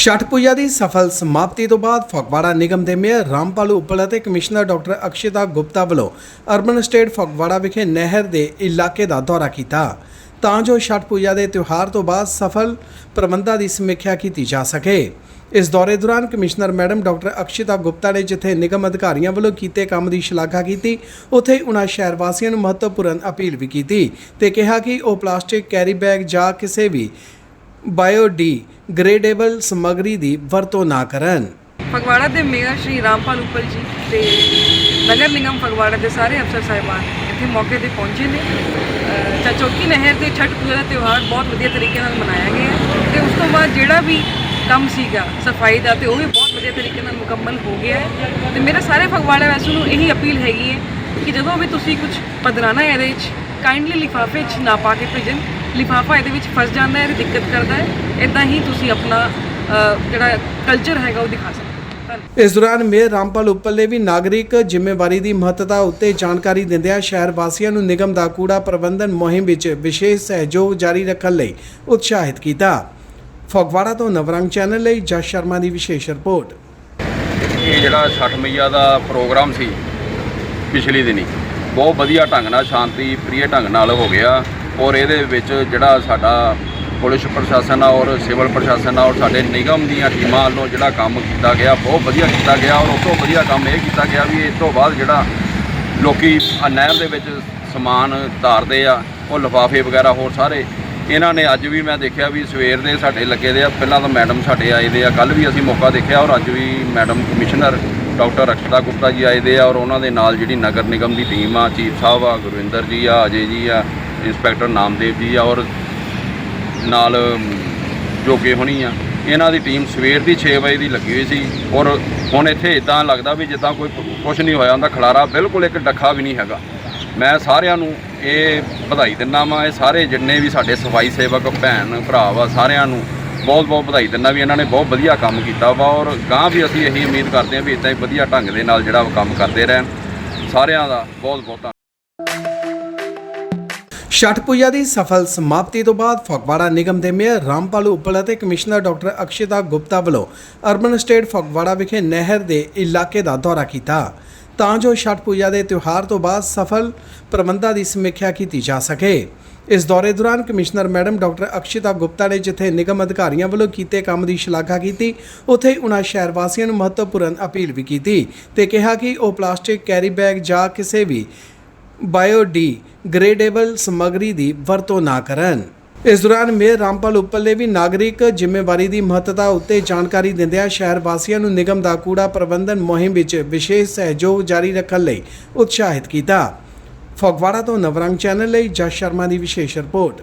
ਛਠ ਪੂਜਾ ਦੀ ਸਫਲ ਸਮਾਪਤੀ ਤੋਂ ਬਾਅਦ ਫਗਵਾੜਾ ਨਿਗਮ ਦੇ ਮੇਅਰ ਰਾਮਪਾਲ ਉੱਪਲ ਅਤੇ ਕਮਿਸ਼ਨਰ ਡਾਕਟਰ ਅਕਸ਼ਿਤਾ ਗੁਪਤਾ ਵੱਲੋਂ ਅਰਬਨ ਸਟੇਟ ਫਗਵਾੜਾ ਵਿਖੇ ਨਹਿਰ ਦੇ ਇਲਾਕੇ ਦਾ ਦੌਰਾ ਕੀਤਾ। ਤਾਂ ਜੋ ਛਠ ਪੂਜਾ ਦੇ ਤਿਉਹਾਰ ਤੋਂ ਬਾਅਦ ਸਫਲ ਪ੍ਰਬੰਧਾਂ ਦੀ ਸਮੀਖਿਆ ਕੀਤੀ ਜਾ ਸਕੇ। ਇਸ ਦੌਰੇ ਦੌਰਾਨ commissioner madam doctor Akshita Gupta ਨੇ ਜਿੱਥੇ ਨਿਗਮ ਅਧਿਕਾਰੀਆਂ ਵੱਲੋਂ ਕੀਤੇ ਕੰਮ ਦੀ ਸ਼ਲਾਘਾ ਕੀਤੀ, ਉੱਥੇ ਹੀ ਉਹਨਾਂ ਸ਼ਹਿਰ ਵਾਸੀਆਂ ਨੂੰ ਮਹੱਤਵਪੂਰਨ ਅਪੀਲ ਵੀ ਕੀਤੀ ਤੇ ਕਿਹਾ ਕਿ ਉਹ ਪਲਾਸਟਿਕ ਕੈਰੀ ਬੈਗ ਜਾਂ ਕਿਸੇ ਵੀ ਬਾਇਓਡੀ ਗ੍ਰੇਡੇਬਲ ਸਮੱਗਰੀ ਦੀ ਵਰਤੋਂ ਨਾ ਕਰਨ। ਫਗਵਾੜਾ ਦੇ ਮੇਅਰ ਸ਼੍ਰੀ ਰਾਮਪਾਲ ਉਪਲ ਜੀ ਤੇ ਨਗਰ ਨਿਗਮ ਫਗਵਾੜਾ ਦੇ ਸਾਰੇ ਅਫਸਰ ਸਾਹਿਬਾਨ ਇੱਥੇ ਮੌਕੇ ਤੇ ਪਹੁੰਚੇ ਨੇ। ਅਹ ਚਾਚੌਕੀ ਨਹਿਰ ਤੇ ਛਠ ਪੂਜਾ ਦਾ ਤਿਉਹਾਰ ਬਹੁਤ ਵਧੀਆ ਤਰੀਕੇ ਨਾਲ ਮਨਾਇਆ ਗਿਆ ਹੈ ਤੇ ਉਸ ਤੋਂ ਬਾਅਦ ਜਿਹੜਾ ਵੀ ਕੰਮ ਸੀਗਾ ਸਫ਼ਾਈ ਦਾ ਤੇ ਉਹ ਵੀ ਬਹੁਤ ਵਧੀਆ ਤਰੀਕੇ ਨਾਲ ਮੁਕੰਮਲ ਹੋ ਗਿਆ ਹੈ। ਤੇ ਮੇਰਾ ਸਾਰੇ ਫਗਵਾੜਾ ਵਾਸੀਆਂ ਨੂੰ ਇਹੀ ਅਪੀਲ ਹੈਗੀ ਹੈ ਕਿ ਜਦੋਂ ਵੀ ਤੁਸੀਂ ਕੁਝ ਪਧਰਾਣਾ ਹੈ ਇਹਦੇ ਵਿੱਚ ਕਾਈਂਡਲੀ ਲਿਫਾਫੇ 'ਚ ਨਾ ਪਾ ਕੇ ਭੇਜਣ। ਲਿਫਾਫਾ ਇਹਦੇ ਵਿੱਚ ਫਸ ਜਾਂਦਾ ਹੈ ਤੇ ਦਿੱਕਤ ਕਰਦਾ ਹੈ। ਇਦਾਂ ਹੀ ਤੁਸੀਂ ਆਪਣਾ ਜਿਹੜਾ ਕਲਚਰ ਹੈਗਾ ਉਹ ਦਿਖਾ ਸਕਦੇ ਇਸ ਦੌਰਾਨ ਮੇਅਰ ਰਾਮਪਾਲ ਉੱਪਲ ਨੇ ਵੀ ਨਾਗਰਿਕ ਜ਼ਿੰਮੇਵਾਰੀ ਦੀ ਮਹੱਤਤਾ ਉੱਤੇ ਜਾਣਕਾਰੀ ਦਿੰਦਿਆਂ ਸ਼ਹਿਰ ਵਾਸੀਆਂ ਨੂੰ ਨਿਗਮ ਦਾ ਕੂੜਾ ਪ੍ਰਬੰਧਨ ਮੁਹਿੰਮ ਵਿੱਚ ਵਿਸ਼ੇਸ਼ ਸਹਿਯੋਗ ਜਾਰੀ ਰੱਖਣ ਲਈ ਉਤਸ਼ਾਹਿਤ ਕੀਤਾ। ਫਗਵਾੜਾ ਤੋਂ ਨਵਰੰਗ ਚੈਨਲ ਲਈ ਜਸ ਸ਼ਰਮਾ ਦੀ ਵਿਸ਼ੇਸ਼ ਰਿਪੋਰਟ। ਇਹ ਜਿਹੜਾ ਛਠ ਮਈਆ ਦਾ ਪ੍ਰੋਗਰਾਮ ਸੀ ਪਿਛਲੀ ਦਿਨੀ ਬਹੁਤ ਵਧੀਆ ਢੰਗ ਨਾਲ ਸ਼ਾਂਤੀ ਪ੍ਰਿਯ ਢੰਗ ਨਾਲ ਹੋ ਗਿਆ। ਔਰ ਇਹਦੇ ਵਿੱਚ ਜਿਹੜਾ ਸਾਡਾ ਪੁਲਿਸ ਪ੍ਰਸ਼ਾਸਨ ਆ ਔਰ ਸਿਵਲ ਪ੍ਰਸ਼ਾਸਨ ਆ ਔਰ ਸਾਡੇ ਨਿਗਮ ਦੀਆਂ ਟੀਮਾਂ ਵੱਲੋਂ ਜਿਹੜਾ ਕੰਮ ਕੀਤਾ ਗਿਆ, ਬਹੁਤ ਵਧੀਆ ਕੀਤਾ ਗਿਆ ਔਰ ਉਸ ਤੋਂ ਵਧੀਆ ਕੰਮ ਇਹ ਕੀਤਾ ਗਿਆ ਵੀ ਇਸ ਤੋਂ ਬਾਅਦ ਜਿਹੜਾ ਲੋਕੀ ਆਹ ਨਹਿਰ ਦੇ ਵਿੱਚ ਸਮਾਨ ਧਾਰਦੇ ਆ, ਉਹ ਲਿਫਾਫੇ ਵਗੈਰਾ ਹੋਰ ਸਾਰੇ। ਇਹਨਾਂ ਨੇ ਅੱਜ ਵੀ ਮੈਂ ਦੇਖਿਆ ਵੀ ਸਵੇਰ ਦੇ ਸਾਡੇ ਲੱਗੇ ਦੇ ਆ, ਪਹਿਲਾਂ ਤਾਂ ਮੈਡਮ ਸਾਡੇ ਆਏ ਦੇ ਆ ਕੱਲ ਵੀ ਅਸੀਂ ਮੌਕਾ ਦੇਖਿਆ ਔਰ ਅੱਜ ਵੀ madam commissioner doctor Akshata Gupta ji ਆਏ ਦੇ ਆ ਔਰ ਉਹਨਾਂ ਦੇ ਨਾਲ ਜਿਹੜੀ ਨਗਰ ਨਿਗਮ ਦੀ ਟੀਮ ਆ, ਚੀਫ ਸਾਹਿਬ ਆ, ਗੁਰਵਿੰਦਰ ਜੀ ਆ, ਅਜੇ ਜੀ ਆ ਇੰਸਪੈਕਟਰ ਨਾਮਦੇਵ ਜੀ ਆ ਔਰ ਨਾਲ ਜੋਗੇ ਹੋਣੀ ਆ। ਇਹਨਾਂ ਦੀ ਟੀਮ ਸਵੇਰ ਦੀ 6 ਵਜੇ ਦੀ ਲੱਗੀ ਹੋਈ ਸੀ ਔਰ ਹੁਣ ਇੱਥੇ ਇਦਾਂ ਲੱਗਦਾ ਵੀ ਜਿੱਦਾਂ ਕੋਈ ਕੁਝ ਨਹੀਂ ਹੋਇਆ ਹੁੰਦਾ, ਖਲਾਰਾ ਬਿਲਕੁਲ ਇੱਕ ਡੱਖਾ ਵੀ ਨਹੀਂ ਹੈਗਾ। ਮੈਂ ਸਾਰਿਆਂ ਨੂੰ ਇਹ ਵਧਾਈ ਦਿੰਦਾ ਵਾਂ, ਇਹ ਸਾਰੇ ਜਿੰਨੇ ਵੀ ਸਾਡੇ ਸਫ਼ਾਈ ਸੇਵਕ ਭੈਣ, ਭਰਾ ਵਾ, ਸਾਰਿਆਂ ਨੂੰ ਬਹੁਤ ਬਹੁਤ ਵਧਾਈ ਦਿੰਦਾ ਵੀ ਇਹਨਾਂ ਨੇ ਬਹੁਤ ਵਧੀਆ ਕੰਮ ਕੀਤਾ ਵਾ ਔਰ ਗਾਂ ਵੀ ਅਸੀਂ ਇਹੀ ਉਮੀਦ ਕਰਦੇ ਹਾਂ ਵੀ ਇਦਾਂ ਹੀ ਵਧੀਆ ਢੰਗ ਦੇ ਨਾਲ ਜਿਹੜਾ ਉਹ ਕੰਮ ਕਰਦੇ ਰਹਿਣ। ਸਾਰਿਆਂ ਦਾ ਬਹੁਤ ਬਹੁਤ ਧੰਨਵਾਦ ਛਠ ਪੂਜਾ ਦੀ ਸਫਲ ਸਮਾਪਤੀ ਤੋਂ ਬਾਅਦ ਫਗਵਾੜਾ ਨਿਗਮ ਦੇ ਮੇਅਰ ਰਾਮਪਾਲ ਉੱਪਲ ਅਤੇ ਕਮਿਸ਼ਨਰ ਡਾਕਟਰ ਅਕਸ਼ਿਤਾ ਗੁਪਤਾ ਵੱਲੋਂ ਅਰਬਨ ਸਟੇਟ ਫਗਵਾੜਾ ਵਿਖੇ ਨਹਿਰ ਦੇ ਇਲਾਕੇ ਦਾ ਦੌਰਾ ਕੀਤਾ। ਤਾਂ ਜੋ ਛਠ ਪੂਜਾ ਦੇ ਤਿਉਹਾਰ ਤੋਂ ਬਾਅਦ ਸਫਲ ਪ੍ਰਬੰਧਾਂ ਦੀ ਸਮੀਖਿਆ ਕੀਤੀ ਜਾ ਸਕੇ। ਇਸ ਦੌਰੇ ਦੌਰਾਨ commissioner madam doctor Akshita Gupta ਨੇ ਜਿੱਥੇ ਨਿਗਮ ਅਧਿਕਾਰੀਆਂ ਵੱਲੋਂ ਕੀਤੇ ਕੰਮ ਦੀ ਸ਼ਲਾਘਾ ਕੀਤੀ, ਉੱਥੇ ਹੀ ਉਹਨਾਂ ਸ਼ਹਿਰ ਵਾਸੀਆਂ ਨੂੰ ਮਹੱਤਵਪੂਰਨ ਅਪੀਲ ਵੀ ਕੀਤੀ ਤੇ ਕਿਹਾ ਕਿ ਉਹ ਪਲਾਸਟਿਕ ਕੈਰੀ ਬੈਗ ਜਾਂ ਕਿਸੇ ਵੀ ਬਾਇਓ ਡੀ ਗ੍ਰੇਡੇਬਲ ਸਮੱਗਰੀ ਦੀ ਵਰਤੋਂ ਨਾ ਕਰਨ। ਇਸ ਦੌਰਾਨ ਮੇਅਰ ਰਾਮਪਾਲ ਉੱਪਲ ਨੇ ਵੀ ਨਾਗਰਿਕ ਜ਼ਿੰਮੇਵਾਰੀ ਦੀ ਮਹੱਤਤਾ ਉੱਤੇ ਜਾਣਕਾਰੀ ਦਿੰਦਿਆਂ ਸ਼ਹਿਰ ਵਾਸੀਆਂ ਨੂੰ ਨਿਗਮ ਦਾ ਕੂੜਾ ਪ੍ਰਬੰਧਨ ਮੁਹਿੰਮ ਵਿੱਚ ਵਿਸ਼ੇਸ਼ ਸਹਿਯੋਗ ਜਾਰੀ ਰੱਖਣ ਲਈ ਉਤਸ਼ਾਹਿਤ ਕੀਤਾ। ਫਗਵਾੜਾ ਤੋਂ ਨਵਰੰਗ ਚੈਨਲ ਲਈ ਜਸ ਸ਼ਰਮਾ ਦੀ ਵਿਸ਼ੇਸ਼ ਰਿਪੋਰਟ।